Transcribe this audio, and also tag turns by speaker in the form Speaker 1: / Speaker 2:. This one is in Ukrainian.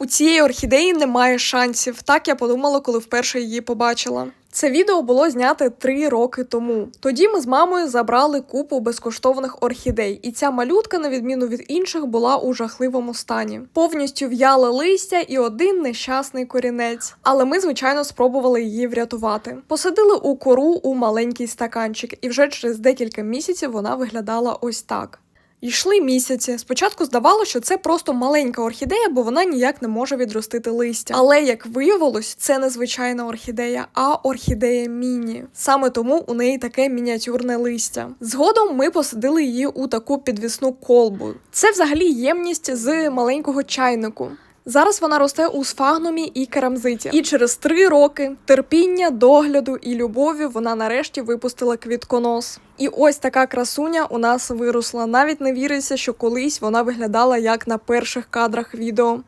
Speaker 1: У цієї орхідеї немає шансів. Так я подумала, коли вперше її побачила. Це відео було знято три роки тому. Тоді ми з мамою забрали купу безкоштовних орхідей, і ця малютка, на відміну від інших, була у жахливому стані. Повністю в'яле листя і один нещасний корінець. Але ми, звичайно, спробували її врятувати. Посадили у кору у маленький стаканчик, і вже через декілька місяців вона виглядала ось так. Йшли місяці. Спочатку здавалося, що це просто маленька орхідея, бо вона ніяк не може відростити листя. Але як виявилось, це не звичайна орхідея, а орхідея міні. Саме тому у неї таке мініатюрне листя. Згодом ми посадили її у таку підвісну колбу. Це взагалі ємність з маленького чайнику. Зараз вона росте у сфагнумі і керамзиті. І через три роки терпіння, догляду і любові вона нарешті випустила квітконос. І ось така красуня у нас виросла. Навіть не віриться, що колись вона виглядала як на перших кадрах відео.